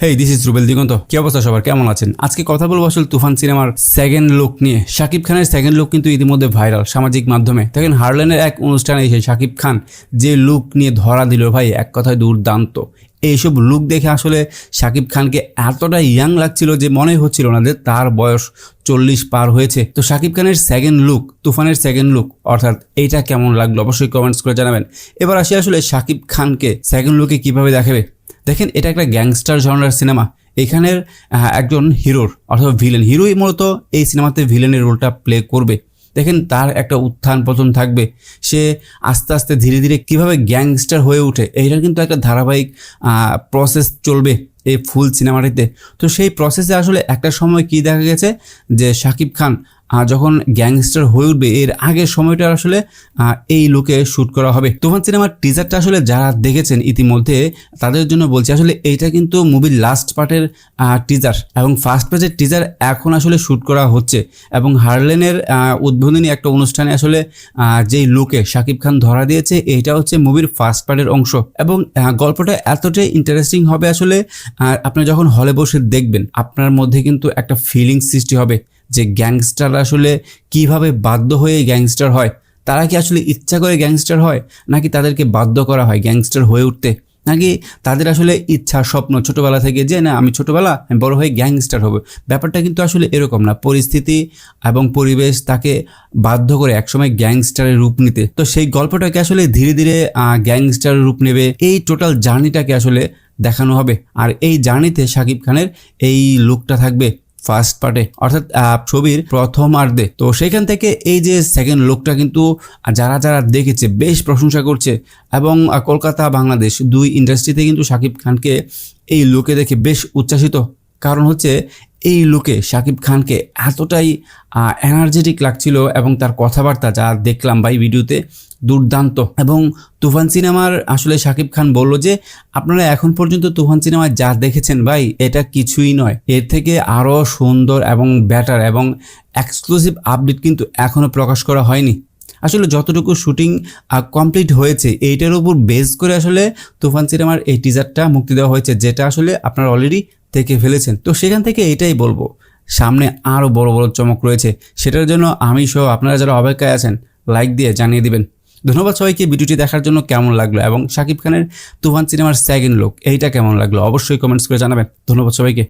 Hey this is Rubel Digonto কি অবস্থা সবার? কেমন আছেন? আজকে কথা বলব আসলে তুফান সিনেমার সেকেন্ড লুক নিয়ে। শাকিব খানের সেকেন্ড লুক কিন্তু ইতিমধ্যে ভাইরাল সামাজিক মাধ্যমে। দেখেন হারলেনের এক অনুষ্ঠানে এসে শাকিব খান যে লুক নিয়ে ধরা দিল, ভাই, এক কথায় দুর্দান্ত। এইসব লুক দেখে আসলে শাকিব খানকে এতটা ইয়াং লাগছিল যে মনে হচ্ছিল না যে তার বয়স চল্লিশ পার হয়েছে। তো শাকিব খানের সেকেন্ড লুক তুফানের সেকেন্ড লুক অর্থাৎ এইটা কেমন লাগল? অবশ্যই কমেন্টস করে জানাবেন। এবার আসি আসলে শাকিব খানকে সেকেন্ড লুকে কীভাবে দেখাবে? দেখেন, এটা একটা গ্যাংস্টার জনরার সিনেমা এখানের একজন হিরোর, অথবা ভিলেন হিরোই মূলত এই সিনেমাতে ভিলেনের রোলটা প্লে করবে। দেখেন, তার একটা উত্থান পতন থাকবে। সে আস্তে আস্তে ধীরে ধীরে কীভাবে গ্যাংস্টার হয়ে ওঠে এইটার কিন্তু একটা ধারাবাহিক প্রসেস চলবে এই ফুল সিনেমাটিতে তো সেই প্রসেসে আসলে একটা সময় কি দেখা গেছে? যে শাকিব খান যখন গ্যাংস্টার হয়ে উঠবে, এর আগের সময়টা আসলে এই লুকে শ্যুট করা হবে। তুফান সিনেমার টিজারটা আসলে যারা দেখেছেন ইতিমধ্যে, তাদের জন্য বলছি, আসলে এইটা কিন্তু মুভির লাস্ট পার্টের টিজার এবং ফার্স্ট পেজের টিজার এখন আসলে শ্যুট করা হচ্ছে। এবং হারলেনের উদ্বোধনী একটা অনুষ্ঠানে আসলে যেই লুকে শাকিব খান ধরা দিয়েছে, এইটা হচ্ছে মুভির ফার্স্ট পার্টের অংশ। এবং গল্পটা এতটাই ইন্টারেস্টিং হবে আসলে আপনি যখন হলে বসে দেখবেন, আপনার মধ্যে কিন্তু একটা ফিলিং সৃষ্টি হবে। যে গ্যাংস্টার আসলে কীভাবে বাধ্য হয়ে গ্যাংস্টার হয়? তারা কি আসলে ইচ্ছা করে গ্যাংস্টার হয়? নাকি তাদেরকে বাধ্য করা হয় গ্যাংস্টার হয়ে উঠতে? নাকি তাদের আসলে ইচ্ছা, স্বপ্ন ছোটোবেলা থেকে যে, না, আমি ছোটোবেলা, আমি বড় হয়ে গ্যাংস্টার হব ব্যাপারটা কিন্তু আসলে এরকম না। পরিস্থিতি এবং পরিবেশ তাকে বাধ্য করে একসময় গ্যাংস্টারের রূপ নিতে। তো সেই গল্পটাকে আসলে ধীরে ধীরে গ্যাংস্টারের রূপ নেবে। এই টোটাল জার্নিটাকে আসলে দেখানো হবে। আর এই জার্নিতে শাকিব খানের এই লুকটা থাকবে। ফার্স্ট পার্টে অর্থাৎ ছবির প্রথমার্ধে তো সেখান থেকে এই যে সেকেন্ড লোকটা কিন্তু যারা যারা দেখেছে, বেশ প্রশংসা করছে। এবং কলকাতা, বাংলাদেশ দুই ইন্ডাস্ট্রিতে কিন্তু শাকিব খানকে এই লোকে দেখে বেশ উচ্ছ্বাসিত। কারণ হচ্ছে এই লুকে শাকিব খানকে এতটাই এনার্জেটিক লাগছিল এবং তার কথাবার্তা যা দেখলাম ভাই ভিডিওতে দুর্দান্ত। এবং তুফান সিনেমার আসলে শাকিব খান বলল যে, আপনারা এখন পর্যন্ত তুফান সিনেমায় যা দেখেছেন ভাই, এটা কিছুই নয়। এর থেকে আরও সুন্দর এবং বেটার এবং এক্সক্লুসিভ আপডেট কিন্তু এখনও প্রকাশ করা হয়নি। আসলে যতটুকু শুটিং কমপ্লিট হয়েছে, এইটার উপর বেস করে আসলে তুফান সিনেমার এই টিজারটা মুক্তি দেওয়া হয়েছে, যেটা আসলে আপনারা অলরেডি দেখে ফেলেছেন। তো সেখান থেকে এটাই বলব, সামনে আরও বড় বড় চমক রয়েছে, সেটার জন্য আমি সহ আপনারা যারা অপেক্ষায় আছেন লাইক দিয়ে জানিয়ে দিবেন। ধন্যবাদ সবাইকে, ভিডিওটি দেখার জন্য কেমন লাগল এবং শাকিব খানের তুফান সিনেমার সেকেন্ড লুক এইটা কেমন লাগল? অবশ্যই কমেন্টস করে জানাবেন। ধন্যবাদ সবাইকে।